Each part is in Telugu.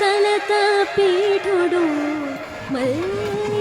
తలత పీఠుడు మళ్ళీ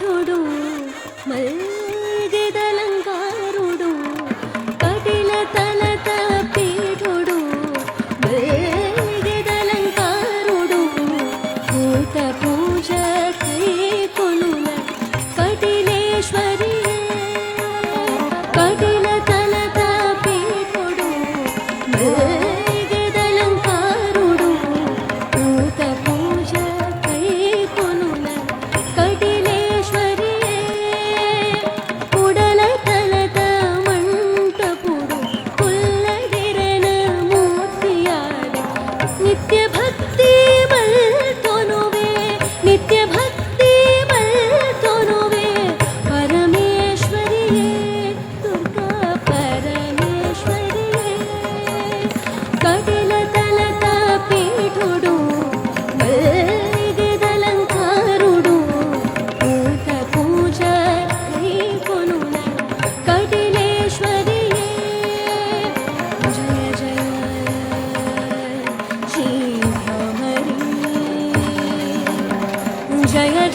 మగధుడు మల్గదలంకారుడు కటిల తలత పీఠుడు మల్గదలంకారుడు భూత పూజ say it.